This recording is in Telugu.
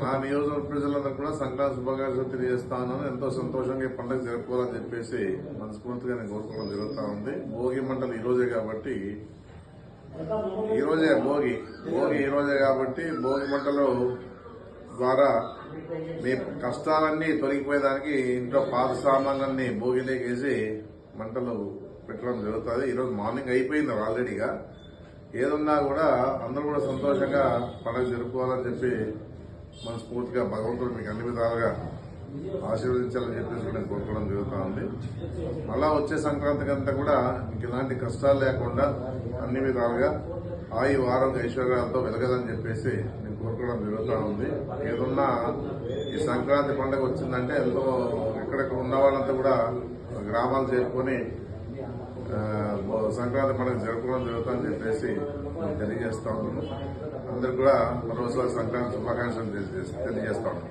మా నియోజకవర్గ ప్రజలందరూ కూడా సంక్రాంతి శుభాకాంక్షలు తెలియజేస్తాను. ఎంతో సంతోషంగా ఈ పండుగ జరుపుకోవాలని చెప్పేసి మనస్ఫూర్తిగా నేను కోరుకోవడం జరుగుతూ ఉంది. భోగి మంటలు ఈ రోజే కాబట్టి ఈ రోజే భోగి భోగి ఈ రోజే కాబట్టి భోగి మంటలు ద్వారా మీ కష్టాలన్నీ తొలగిపోయేదానికి ఇంట్లో పాత సామాన్లన్నీ భోగిలేకేసి మంటలు పెట్టడం జరుగుతుంది. ఈరోజు మార్నింగ్ అయిపోయింది ఆల్రెడీగా. ఏదున్నా కూడా అందరూ కూడా సంతోషంగా పండుగ జరుపుకోవాలని చెప్పి మనస్ఫూర్తిగా భగవంతుడు మీకు అన్ని విధాలుగా ఆశీర్వదించాలని చెప్పేసి నేను కోరుకోవడం జరుగుతూ ఉంది. మళ్ళా వచ్చే సంక్రాంతికి అంతా కూడా మీకు ఇలాంటి కష్టాలు లేకుండా అన్ని విధాలుగా ఆయు వారం ఐశ్వర్యాలతో వెలగదని చెప్పేసి నేను కోరుకోవడం జరుగుతూ ఉంది. ఏదున్నా ఈ సంక్రాంతి పండుగ వచ్చిందంటే ఎంతో ఎక్కడెక్కడ ఉన్న వాళ్ళంతా కూడా గ్రామాలు చేరుకొని సంక్రాంతి పండుగ జరుపుకోవడం జరుగుతుందని చెప్పేసి తెలియజేస్తా ఉన్నాను. అందరు కూడా మరోసారి సంక్రాంతి శుభాకాంక్షలు తెలియజేస్తా ఉన్నాను.